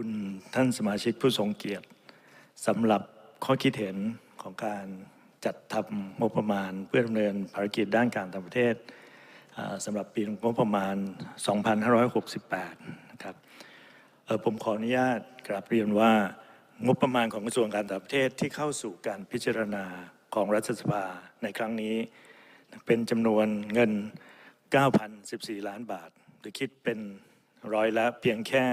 คุณท่านสมาชิกผู้ทรงเกียรติสำหรับข้อคิดเห็นของการจัดทำงบประมาณ เพื่อดำเนินภารกิจด้านการต่างประเทศสำหรับปีงบประมาณ 2568 นะครับผมขออนุญาตกราบเรียนว่างบประมาณของกระทรวงการต่างประเทศที่เข้าสู่การพิจารณาของรัฐสภาในครั้งนี้ เป็นจำนวนเงิน 9,014 ล้านบาท หรือคิดเป็น ร้อยละเพียงแค่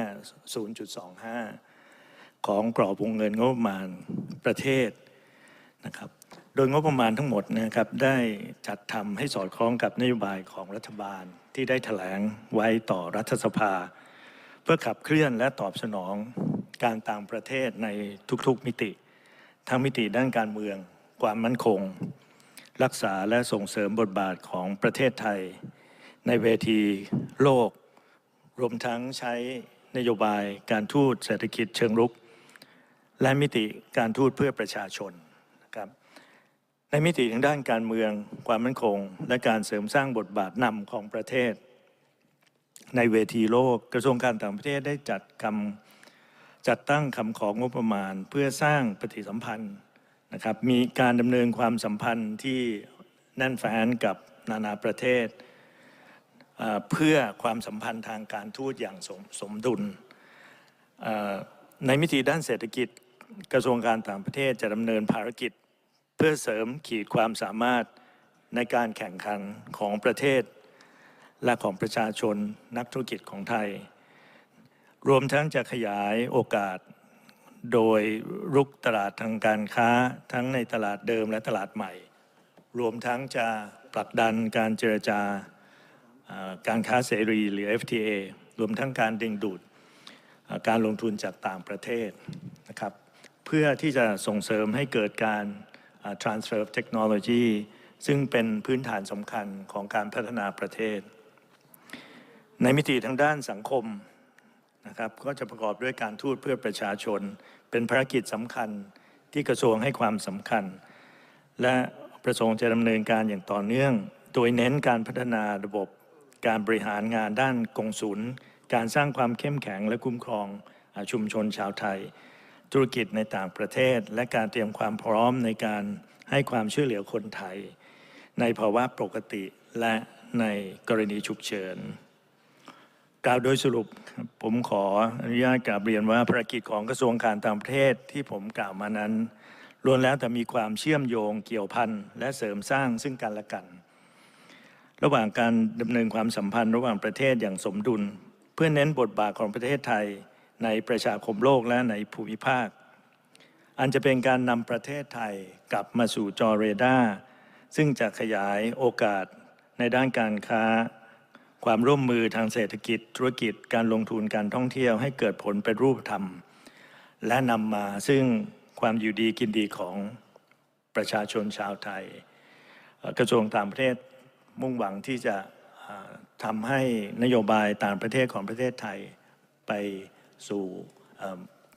0.25 ของกรอบวงเงินงบประมาณประเทศนะครับ โดยงบประมาณทั้งหมดนะครับได้จัดทำให้สอดคล้องกับนโยบายของรัฐบาลที่ได้แถลงไว้ต่อรัฐสภา เพื่อขับเคลื่อนและตอบสนองการต่างประเทศในทุกๆมิติ ทั้งมิติด้านการเมือง ความมั่นคง รักษาและส่งเสริมบทบาทของประเทศไทย ในเวทีโลก รวมทั้งใช้นโยบายการทูตเศรษฐกิจเชิงรุก และมิติการทูตเพื่อประชาชนนะครับในมิติทางด้านการเมืองความมั่นคง และการเสริมสร้างบทบาทนำของประเทศ ในเวทีโลกกระทรวงการต่างประเทศได้จัดคำจัดตั้งคำของงบประมาณ เพื่อสร้างปฏิสัมพันธ์นะครับมีการดำเนินความสัมพันธ์ที่แน่นแฟ้นกับนานาประเทศ เพื่อความสัมพันธ์ทางการทูตอย่างสมสมดุล ในมิติด้านเศรษฐกิจกระทรวงการต่างประเทศจะดำเนินภารกิจ เพื่อเสริมขีดความสามารถในการแข่งขันของประเทศ และของประชาชนนักธุรกิจของไทย รวมทั้งจะขยายโอกาสโดยรุกตลาดทางการค้าทั้งในตลาดเดิมและตลาดใหม่ รวมทั้งจะผลักดันการเจรจา การค้าเสรีหรือ FTA รวมทั้งการดึงดูดการลงทุนจากต่างประเทศนะครับเพื่อที่จะส่งเสริมให้เกิดการ transfer of technology ซึ่งเป็นพื้นฐานสำคัญของการพัฒนาประเทศ ในมิติทางด้านสังคมนะครับก็จะประกอบด้วยการทูตเพื่อประชาชน เป็นภารกิจสำคัญที่กระทรวงให้ความสำคัญ และประสงค์จะดำเนินการอย่างต่อเนื่อง โดยเน้นการพัฒนาระบบ การบริหารงานด้านกงสุลการสร้างความเข้มแข็งและคุ้มครองอาชุมชนชาวไทย ธุรกิจในต่างประเทศ และการเตรียมความพร้อมในการให้ความช่วยเหลือคนไทย ในภาวะปกติและในกรณีฉุกเฉินกล่าวโดยสรุปผมขออนุญาตกราบเรียนว่าภารกิจของกระทรวงการต่างประเทศที่ผมกล่าวมานั้นล้วนแล้วแต่มีความเชื่อมโยงเกี่ยวพันและเสริมสร้างซึ่งกันและกัน ระหว่างการดำเนินความสัมพันธ์ระหว่างประเทศอย่างสมดุล เพื่อเน้นบทบาทของประเทศไทย ในประชาคมโลกและในภูมิภาค อันจะเป็นการนำประเทศไทยกลับมาสู่จอเรดาร์ซึ่งจะขยายโอกาสในด้านการค้า ความร่วมมือทางเศรษฐกิจ ธุรกิจการลงทุนการท่องเที่ยวให้เกิดผลเป็นรูปธรรม และนำมาซึ่งความอยู่ดีกินดีของประชาชนชาวไทย กระทรวงต่างประเทศ มุ่งหวังที่จะทำให้นโยบายต่างประเทศของประเทศไทยไปสู่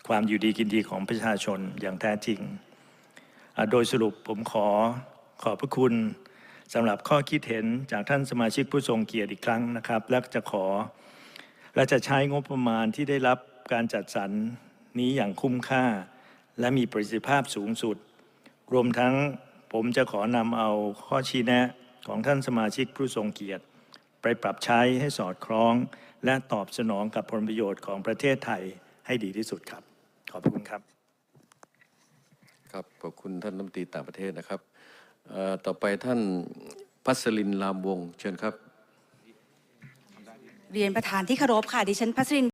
ความอยู่ดีกินดีของประชาชนอย่างแท้จริง โดยสรุปผมขอขอบพระคุณสำหรับข้อคิดเห็นจากท่านสมาชิกผู้ทรงเกียรติอีกครั้งนะครับ และจะขอและจะใช้งบประมาณที่ได้รับการจัดสรรนี้อย่างคุ้มค่า และมีประสิทธิภาพสูงสุด รวมทั้งผมจะขอนำเอาข้อชี้แนะ ของท่านสมาชิกผู้ทรงเกียรติ ไปปรับใช้ให้สอดคล้อง และตอบสนองกับผลประโยชน์ของประเทศไทยให้ดีที่สุดครับ ขอบพระคุณครับ ครับขอบคุณท่านรัฐมนตรีต่างประเทศนะครับเอ่อต่อไปท่านพัสลินลามวงศ์เชิญครับ เรียนประธานที่เคารพค่ะดิฉันพัชริน